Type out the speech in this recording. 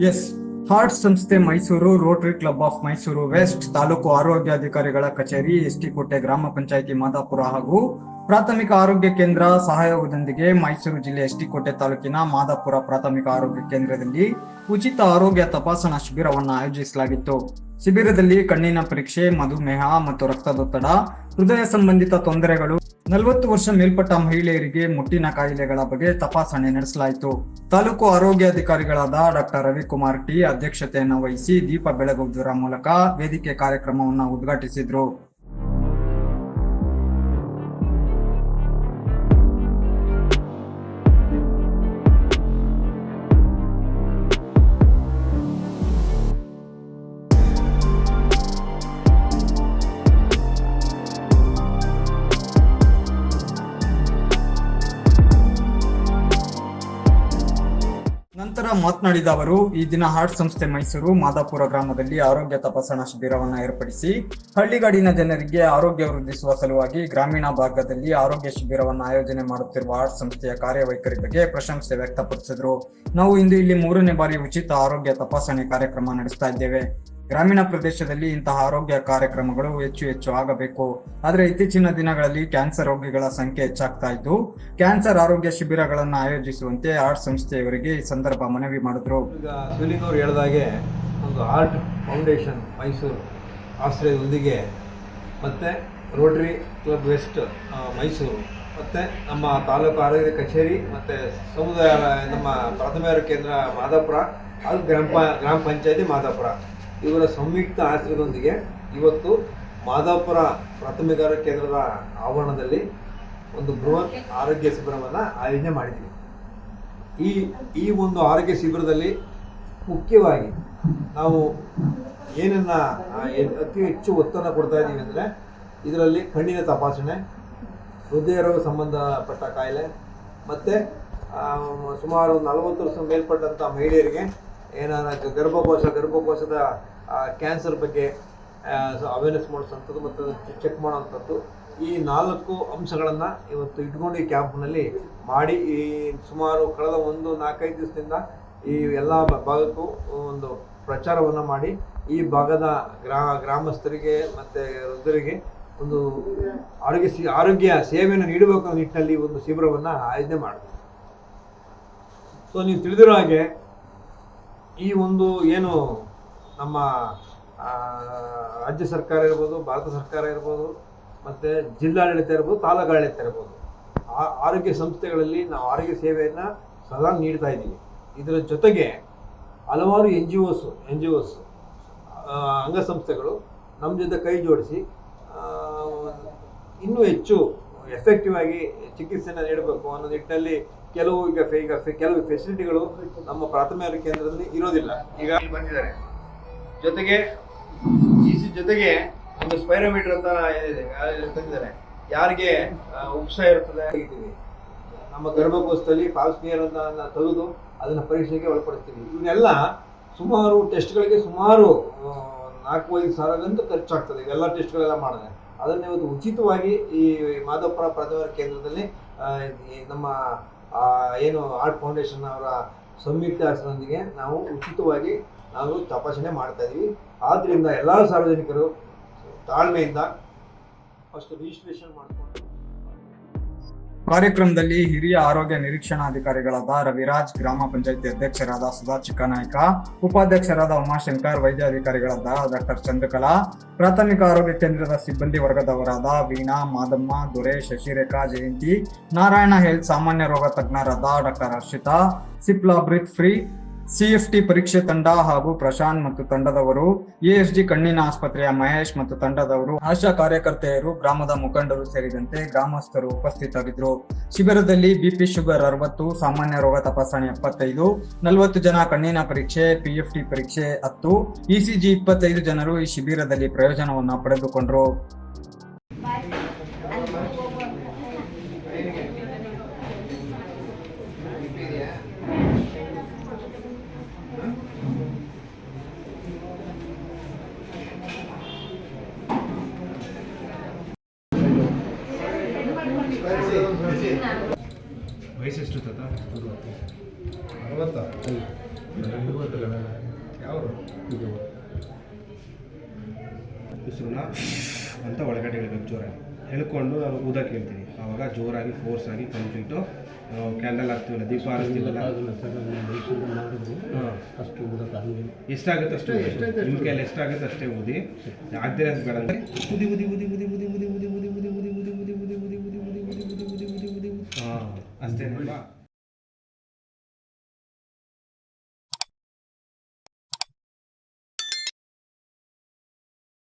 S heart ಸಂಸ್ಥೆ Mysuru rotary club of Mysuru west taluk ಆರೋಗ್ಯಾಧಿಕಾರಿಗಳ ಕಚೇರಿ ಎಸ್ಟಿ ಕೋಟೆ ಗ್ರಾಮ ಪಂಚಾಯಿತಿ ಮಾದಾಪುರ ಹಾಗೂ ಪ್ರಾಥಮಿಕ ಆರೋಗ್ಯ ಕೇಂದ್ರ ಸಹಯೋಗದೊಂದಿಗೆ ಮೈಸೂರು ಜಿಲ್ಲೆ ಎಸ್ಟಿ ಕೋಟೆ ತಾಲೂಕಿನ ಮಾದಾಪುರ ಪ್ರಾಥಮಿಕ ಆರೋಗ್ಯ ಕೇಂದ್ರದಲ್ಲಿ ಉಚಿತ ಆರೋಗ್ಯ ತಪಾಸಣಾ ಶಿಬಿರವನ್ನು ಆಯೋಜಿಸಲಾಗಿತ್ತು. ಶಿಬಿರದಲ್ಲಿ ಕಣ್ಣಿನ ಪರೀಕ್ಷೆ, ಮಧುಮೇಹ ಮತ್ತು ರಕ್ತದೊತ್ತಡ, ಹೃದಯ ಸಂಬಂಧಿತ ತೊಂದರೆಗಳು, ನಲವತ್ತು ವರ್ಷ ಮೇಲ್ಪಟ್ಟ ಮಹಿಳೆಯರಿಗೆ ಮುಟ್ಟಿನ ಕಾಯಿಲೆಗಳ ಬಗ್ಗೆ ತಪಾಸಣೆ ನಡೆಸಲಾಯಿತು. ತಾಲೂಕು ಆರೋಗ್ಯಾಧಿಕಾರಿಗಳಾದ ಡಾಕ್ಟರ್ ರವಿಕುಮಾರ್ ಟಿ ಅಧ್ಯಕ್ಷತೆಯನ್ನು ವಹಿಸಿ ದೀಪ ಬೆಳಗುವುದರ ಮೂಲಕ ವೇದಿಕೆ ಕಾರ್ಯಕ್ರಮವನ್ನು ಉದ್ಘಾಟಿಸಿದ್ರು. ನಂತರ ಮಾತನಾಡಿದ ಅವರು, ಈ ದಿನ ಹಾರ್ಟ್ ಸಂಸ್ಥೆ ಮೈಸೂರು, ಮಾದಾಪುರ ಗ್ರಾಮದಲ್ಲಿ ಆರೋಗ್ಯ ತಪಾಸಣಾ ಶಿಬಿರವನ್ನು ಏರ್ಪಡಿಸಿ, ಹಳ್ಳಿಗಾಡಿನ ಜನರಿಗೆ ಆರೋಗ್ಯ ವೃದ್ಧಿಸುವ ಸಲುವಾಗಿ ಗ್ರಾಮೀಣ ಭಾಗದಲ್ಲಿ ಆರೋಗ್ಯ ಶಿಬಿರವನ್ನು ಆಯೋಜನೆ ಮಾಡುತ್ತಿರುವ ಹಾರ್ಟ್ ಸಂಸ್ಥೆಯ ಕಾರ್ಯವೈಖರಿ ಬಗ್ಗೆ ಪ್ರಶಂಸೆ ವ್ಯಕ್ತಪಡಿಸಿದರು. ನಾವು ಇಂದು ಇಲ್ಲಿ ಮೂರನೇ ಬಾರಿ ಉಚಿತ ಆರೋಗ್ಯ ತಪಾಸಣೆ ಕಾರ್ಯಕ್ರಮ ನಡೆಸ್ತಾ ಇದ್ದೇವೆ. ಗ್ರಾಮೀಣ ಪ್ರದೇಶದಲ್ಲಿ ಇಂತಹ ಆರೋಗ್ಯ ಕಾರ್ಯಕ್ರಮಗಳು ಹೆಚ್ಚು ಹೆಚ್ಚು ಆಗಬೇಕು. ಆದರೆ ಇತ್ತೀಚಿನ ದಿನಗಳಲ್ಲಿ ಕ್ಯಾನ್ಸರ್ ರೋಗಿಗಳ ಸಂಖ್ಯೆ ಹೆಚ್ಚಾಗ್ತಾ ಇದ್ದು, ಕ್ಯಾನ್ಸರ್ ಆರೋಗ್ಯ ಶಿಬಿರಗಳನ್ನು ಆಯೋಜಿಸುವಂತೆ ಆರ್ಟ್ ಸಂಸ್ಥೆಯವರಿಗೆ ಈ ಸಂದರ್ಭ ಮನವಿ ಮಾಡಿದ್ರು. ಈಗ ಹೇಳಿದಾಗೆ ಒಂದು ಆರ್ಟ್ ಫೌಂಡೇಶನ್ ಮೈಸೂರು ಆಶ್ರಯದೊಂದಿಗೆ ಮತ್ತು ರೋಟರಿ ಕ್ಲಬ್ ವೆಸ್ಟ್ ಮೈಸೂರು, ಮತ್ತು ನಮ್ಮ ತಾಲೂಕು ಆರೋಗ್ಯ ಕಚೇರಿ, ಮತ್ತು ಸಮುದಾಯ ನಮ್ಮ ಪ್ರಾಥಮಿಕ ಕೇಂದ್ರ ಮಾದಾಪುರ, ಹಾಗೂ ಗ್ರಾಮ ಗ್ರಾಮ ಪಂಚಾಯತಿ ಮಾದಾಪುರ. ಇವರ ಸಂಯುಕ್ತ ಆಶ್ರಯದೊಂದಿಗೆ ಇವತ್ತು ಮಾದಾಪುರ ಪ್ರಾಥಮಿಕ ಆರೋಗ್ಯ ಕೇಂದ್ರದ ಆವರಣದಲ್ಲಿ ಒಂದು ಬೃಹತ್ ಆರೋಗ್ಯ ಶಿಬಿರವನ್ನು ಆಯೋಜನೆ ಮಾಡಿದ್ದೀವಿ ಈ ಈ ಒಂದು ಆರೋಗ್ಯ ಶಿಬಿರದಲ್ಲಿ ಮುಖ್ಯವಾಗಿ ನಾವು ಏನನ್ನ ಅತಿ ಹೆಚ್ಚು ಒತ್ತನ್ನು ಕೊಡ್ತಾ ಇದ್ದೀವಿ ಅಂದರೆ ಇದರಲ್ಲಿ ಕಣ್ಣಿನ ತಪಾಸಣೆ, ಹೃದಯ ರೋಗ ಸಂಬಂಧಪಟ್ಟ ಕಾಯಿಲೆ, ಮತ್ತು ಸುಮಾರು ನಲವತ್ತು ವರ್ಷ ಮೇಲ್ಪಟ್ಟಂಥ ಮಹಿಳೆಯರಿಗೆ ಏನಾರ ಗರ್ಭಕೋಶ, ಗರ್ಭಕೋಶದ ಕ್ಯಾನ್ಸರ್ ಬಗ್ಗೆ ಅವೇರ್ನೆಸ್ ಮಾಡಿಸೋಂಥದ್ದು ಮತ್ತು ಚೆಕ್ ಮಾಡುವಂಥದ್ದು ಈ ನಾಲ್ಕು ಅಂಶಗಳನ್ನು ಇವತ್ತು ಇಟ್ಕೊಂಡು ಈ ಕ್ಯಾಂಪ್ನಲ್ಲಿ ಮಾಡಿ ಈ ಸುಮಾರು ಕಳೆದ ಒಂದು ನಾಲ್ಕೈದು ದಿವಸದಿಂದ ಈ ಎಲ್ಲ ಭಾಗಕ್ಕೂ ಒಂದು ಪ್ರಚಾರವನ್ನು ಮಾಡಿ ಈ ಭಾಗದ ಗ್ರಾ, ಗ್ರಾಮಸ್ಥರಿಗೆ ಮತ್ತು ವೃದ್ಧರಿಗೆ ಒಂದು ಆರೋಗ್ಯ ಆರೋಗ್ಯ ಸೇವೆಯನ್ನು ನೀಡಬೇಕು ಅನ್ನೋ ನಿಟ್ಟಿನಲ್ಲಿ ಒಂದು ಶಿಬಿರವನ್ನು ಆಯೋಜನೆ ಮಾಡಿದೆ ಸೊ ನೀವು ತಿಳಿದಿರೋ ಹಾಗೆ ಈ ಒಂದು ಏನು ನಮ್ಮ ರಾಜ್ಯ ಸರ್ಕಾರ ಇರ್ಬೋದು, ಭಾರತ ಸರ್ಕಾರ ಇರ್ಬೋದು, ಮತ್ತು ಜಿಲ್ಲಾಡಳಿತ ಇರ್ಬೋದು, ತಾಲೂಕಾಡಳಿತ ಇರ್ಬೋದು, ಆ- ಆರೋಗ್ಯ ಸಂಸ್ಥೆಗಳಲ್ಲಿ ನಾವು ಆರೋಗ್ಯ ಸೇವೆಯನ್ನು ಸದಾ ನೀಡ್ತಾ ಇದ್ದೀವಿ. ಇದರ ಜೊತೆಗೆ ಹಲವಾರು N G Os N G Os ಅಂಗಸಂಸ್ಥೆಗಳು ನಮ್ಮ ಜೊತೆ ಕೈ ಜೋಡಿಸಿ ಇನ್ನೂ ಹೆಚ್ಚು ಎಫೆಕ್ಟಿವ್ ಆಗಿ ಚಿಕಿತ್ಸೆಯನ್ನು ನೀಡಬೇಕು ಅನ್ನೋ ನಿಟ್ಟಿನಲ್ಲಿ ಕೆಲವು ಈಗ ಈಗ ಕೆಲವು ಫೆಸಿಲಿಟಿಗಳು ನಮ್ಮ ಪ್ರಾಥಮಿಕ ಕೇಂದ್ರದಲ್ಲಿ ಇರೋದಿಲ್ಲ. ಈಗ ಬಂದಿದ್ದಾರೆ. ಜೊತೆಗೆ ಸಿ- ಜೊತೆಗೆ ಒಂದು ಸ್ಪೈರೋಮೀಟರ್ ಅಂತ ಇದೆ ತಂದಿದ್ದಾರೆ. ಯಾರಿಗೆ ಉತ್ಸಾಹ ಉಪ್ಸ ಇರ್ತದೆ. ನಮ್ಮ ಗರ್ಭಕೋಶದಲ್ಲಿ ಫಾಲ್ಸ್ಮಿಯರ್ ಅಂತ ತೆಗೆದು ಅದನ್ನು ಪರೀಕ್ಷೆಗೆ ಒಳಪಡಿಸ್ತೀವಿ. ಇವನ್ನೆಲ್ಲ ಸುಮಾರು ಟೆಸ್ಟ್ಗಳಿಗೆ ಸುಮಾರು ನಾಲ್ಕು ಐದು ಸಾವಿರಗಂತೂ ಖರ್ಚಾಗ್ತದೆ. ಇವೆಲ್ಲ ಟೆಸ್ಟ್ಗಳೆಲ್ಲ ಮಾಡಿದೆ ಅದನ್ನು ಇವತ್ತು ಉಚಿತವಾಗಿ ಈ ಮಾಧವಪುರ ಪ್ರಾಥಮಿಕ ಕೇಂದ್ರದಲ್ಲಿ ನಮ್ಮ ಏನು ಆರ್ಟ್ ಫೌಂಡೇಶನ್ ಅವರ ಸಂಯುಕ್ತ ಹೆಸರೊಂದಿಗೆ ನಾವು ಉಚಿತವಾಗಿ ನಾವು ತಪಾಸಣೆ ಮಾಡ್ತಾ ಇದೀವಿ. ಆದ್ದರಿಂದ ಎಲ್ಲ ಸಾರ್ವಜನಿಕರು ತಾಳ್ಮೆಯಿಂದ ಫಸ್ಟ್ ರಿಜಿಸ್ಟ್ರೇಷನ್ ಮಾಡಿಕೊಂಡು ಕಾರ್ಯಕ್ರಮದಲ್ಲಿ ಹಿರಿಯ ಆರೋಗ್ಯ ನಿರೀಕ್ಷಣಾಧಿಕಾರಿಗಳಾದ ರವಿರಾಜ್ ಗ್ರಾಮ ಪಂಚಾಯಿತಿ ಅಧ್ಯಕ್ಷರಾದ ಸುಧಾ ಚಿಕ್ಕನಾಯ್ಕ, ಉಪಾಧ್ಯಕ್ಷರಾದ ಉಮಾಶಂಕರ್, ವೈದ್ಯಾಧಿಕಾರಿಗಳಾದ ಡಾಕ್ಟರ್ ಚಂದ್ರಕಲಾ, ಪ್ರಾಥಮಿಕ ಆರೋಗ್ಯ ಕೇಂದ್ರದ ಸಿಬ್ಬಂದಿ ವರ್ಗದವರಾದ ವೀಣಾ ಮಾದಮ್ಮ, ದೊರೆ, ಶಶಿರೇಖಾ, ಜಯಂತಿ, ನಾರಾಯಣ ಹೆಲ್ತ್, ಸಾಮಾನ್ಯ ರೋಗ ತಜ್ಞರಾದ doctor Harshita, Cipla breath free CFT ಪರೀಕ್ಷೆ ತಂಡ ಹಾಗೂ ಪ್ರಶಾಂತ್ ಮತ್ತು ತಂಡದವರು ಎಎಸ್ಡಿ ಕಣ್ಣಿನ ಆಸ್ಪತ್ರೆಯ ಮಹೇಶ್ ಮತ್ತು ತಂಡದವರು, ಆಶಾ ಕಾರ್ಯಕರ್ತೆಯರು, ಗ್ರಾಮದ ಮುಖಂಡರು ಸೇರಿದಂತೆ ಗ್ರಾಮಸ್ಥರು ಉಪಸ್ಥಿತರಿದ್ದರು. ಶಿಬಿರದಲ್ಲಿ ಬಿಪಿ ಶುಗರ್ ಅರವತ್ತು, ಸಾಮಾನ್ಯ ರೋಗ ತಪಾಸಣೆ ಎಪ್ಪತ್ತೈದು, ನಲವತ್ತು ಜನ ಕಣ್ಣಿನ ಪರೀಕ್ಷೆ ಪಿಎಫ್ಟಿ ಪರೀಕ್ಷೆ ಹತ್ತು ಇಸಿಜಿ ಇಪ್ಪತ್ತೈದು ಜನರು ಈ ಶಿಬಿರದಲ್ಲಿ ಪ್ರಯೋಜನವನ್ನು ಪಡೆದುಕೊಂಡರು. ವಯಸ್ಸೆಷ್ಟು ತಾತ ಅರವತ್ತ ಯಾವರು ಉಸಿರನ್ನ ಅಂತ ಒಳಗಡೆ ಹೇಳ್ಬೇಕು ಜೋರಾಗಿ ಹೇಳ್ಕೊಂಡು ನಾನು ಊದಕ್ಕೆ ಕೇಳ್ತೀನಿ ಆವಾಗ ಜೋರಾಗಿ ಫೋರ್ಸ್ ಆಗಿ ಕಂಪ್ಲೀಟು ಕ್ಯಾಂಡಲ್ ಹಾಕ್ತೀವಲ್ಲ ದೀಪ ಹಾರಿಸ್ತೀವಲ್ಲ ಹಾಂ ಅಷ್ಟು ಎಷ್ಟಾಗುತ್ತೆ ಅಷ್ಟೇ ನಿಮ್ಮ ಕೈಯಲ್ಲಿ ಎಷ್ಟಾಗುತ್ತೆ ಅಷ್ಟೇ ಊದಿ ಆದ್ಯತೆ ಬೇಡ ಅಂದರೆ ಉದಿ ಉದಿ ಉದಿ ಉದಿ ಉದಿ ಉದಿ ಉದಿ ಉದಿ ಉದಿ 外れるのが